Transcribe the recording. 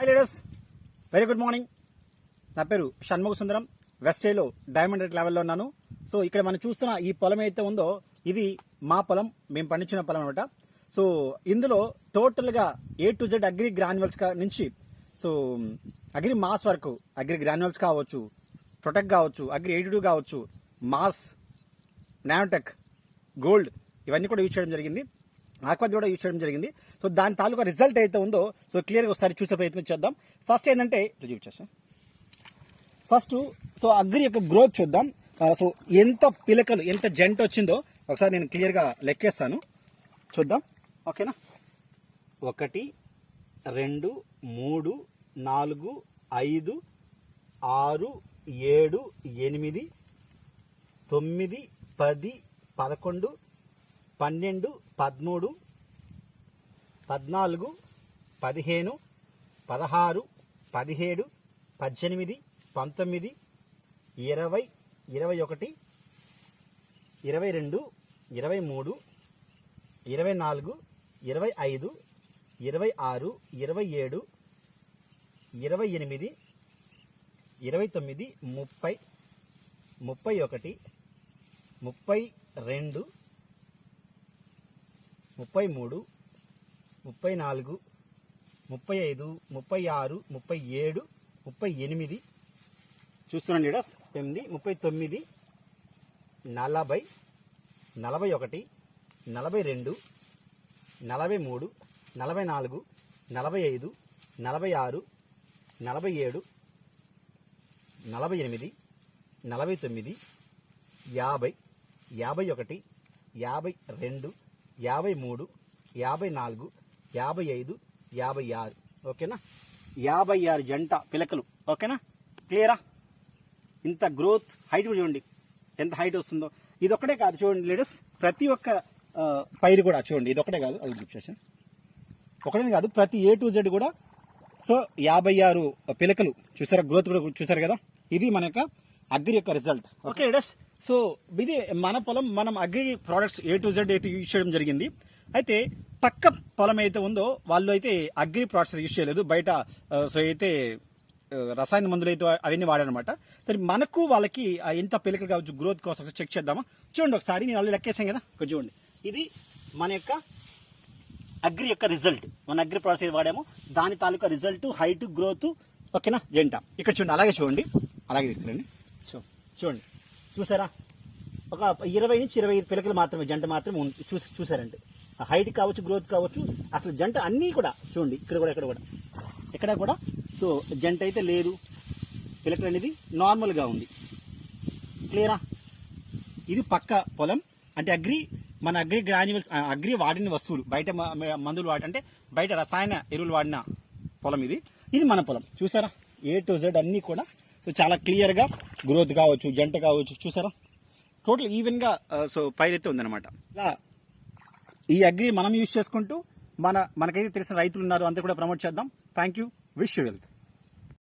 Hi leaders very good morning నా పేరు షణ్ముఖ సుందరం. వెస్టేలో డైమండ్ రేట్ లెవెల్లో ఉన్నాను. సో ఇక్కడ మనం చూస్తున్న ఈ పొలం అయితే ఉందో ఇది మా పొలం. మేము పండించిన పొలం అనమాట సో ఇందులో టోటల్గా A to Z agri granules నుంచి సో అగ్రి మాస్ వరకు అగ్రి గ్రాన్యువల్స్ కావచ్చు ప్రొటెక్ట్ కావచ్చు అగ్రి ఎయిటీ కావచ్చు మాస్ నానోటెక్ గోల్డ్ ఇవన్నీ కూడా యూజ్ చేయడం జరిగింది. ఆక్వా కూడా యూజ్ చేయడం జరిగింది. సో దాని తాలూకా రిజల్ట్ అయితే ఉందో సో క్లియర్గా ఒకసారి చూసే ప్రయత్నం చేద్దాం. ఫస్ట్ ఏంటంటే రివ్యూ చేస్తాం. ఫస్ట్ సో అగ్రి యొక్క గ్రోత్ చూద్దాం. సో ఎంత పిలకలు ఎంత జంట వచ్చిందో ఒకసారి నేను క్లియర్గా లెక్కేస్తాను. చూద్దాం. ఓకేనా? ఒకటి రెండు మూడు నాలుగు ఐదు ఆరు ఏడు ఎనిమిది తొమ్మిది పది పదకొండు పన్నెండు పదమూడు పద్నాలుగు పదిహేను పదహారు పదిహేడు పద్దెనిమిది పంతొమ్మిది ఇరవై ఇరవై ఒకటి ఇరవై రెండు ఇరవై మూడు ఇరవై నాలుగు ఇరవై ఐదు ఇరవై ఆరు ఇరవై ఏడు ఇరవై ఎనిమిది ఇరవై తొమ్మిది ముప్పై ముప్పై ఒకటి ముప్పై రెండు ముప్పై మూడు ముప్పై నాలుగు ముప్పై ఐదు ముప్పై ఆరు ముప్పై ఏడు ముప్పై ఎనిమిది చూస్తున్నాను లీడర్స్ ఎనిమిది ముప్పై తొమ్మిది నలభై నలభై ఒకటి నలభై రెండు నలభై మూడు నలభై నాలుగు నలభై ఐదు నలభై ఆరు నలభై ఏడు నలభై ఎనిమిది నలభై తొమ్మిది యాభై యాభై ఒకటి యాభై రెండు యాభై మూడు యాభై నాలుగు యాభై ఐదు యాభై ఆరు. ఓకేనా? యాభై ఆరు జంట పిలకలు. ఓకేనా? క్లియరా? ఇంత గ్రోత్ హైట్ కూడా చూడండి. ఎంత హైట్ వస్తుందో. ఇది కాదు చూడండి లేడీస్. ప్రతి ఒక్క పైరు కూడా చూడండి. ఇది ఒకటే కాదు. అది చూపించేసి ఒకటే కాదు ప్రతి ఏ టు జెడ్ కూడా. సో యాభై ఆరు పిలకలు. చూసారా? గ్రోత్ కూడా చూసారు కదా? ఇది మన యొక్క అగ్రి యొక్క రిజల్ట్. Okay ladies? సో ఇది మన పొలం మనం agri products A to Z అయితే యూజ్ చేయడం జరిగింది. అయితే పక్క పొలం అయితే ఉందో వాళ్ళు అయితే అగ్రి ప్రోడక్ట్స్ యూజ్ చేయలేదు. బయట సో అయితే రసాయన మందులు అయితే అవన్నీ వాడారనమాట సరే మనకు వాళ్ళకి ఆ ఎంత పిలకలు కావచ్చు గ్రోత్ కోసం చెక్ చేద్దామా? చూడండి ఒకసారి నేను వాళ్ళు లెక్కేసాం కదా? ఇక్కడ చూడండి. ఇది మన యొక్క అగ్రి యొక్క రిజల్ట్ మన అగ్రి ప్రాసెస్ ఏది వాడామో దాని తాలూకా రిజల్ట్ హైట్ గ్రోత్ ఓకేనా? జంట. ఇక్కడ చూడండి అలాగే చూడండి. అలాగే తీసుకురండి. చూ చూడండి. చూసారా? ఒక ఇరవై నుంచి ఇరవై ఐదు పిలకలు మాత్రమే జంట మాత్రమే ఉంది. చూసి చూసారంటే. హైట్ కావచ్చు గ్రోత్ కావచ్చు అసలు జంట అన్నీ కూడా చూడండి ఇక్కడ కూడా ఇక్కడ కూడా. ఇక్కడ కూడా? సో జంట అయితే లేదు. పిలకలు అనేది నార్మల్గా ఉంది. క్లియరా? ఇది పక్క పొలం. అంటే అగ్రి మన అగ్రి గ్రాన్యువల్స్ అగ్రి వాడిన వస్తువులు బయట మందులు వాడి అంటే బయట రసాయన ఎరువులు వాడిన పొలం ఇది. ఇది మన పొలం. చూసారా? ఏ టు జెడ్ అన్నీ కూడా చాలా క్లియర్గా గ్రోత్ కావచ్చు జంట కావచ్చు చూసారా? టోటల్ ఈవెన్గా సో పైరైతే ఉందన్నమాట. ఇలా ఈ అగ్రి మనం యూజ్ చేసుకుంటూ మన మనకైతే తెలిసిన రైతులు ఉన్నారు అంతా కూడా ప్రమోట్ చేద్దాం. Thank you wish you wealth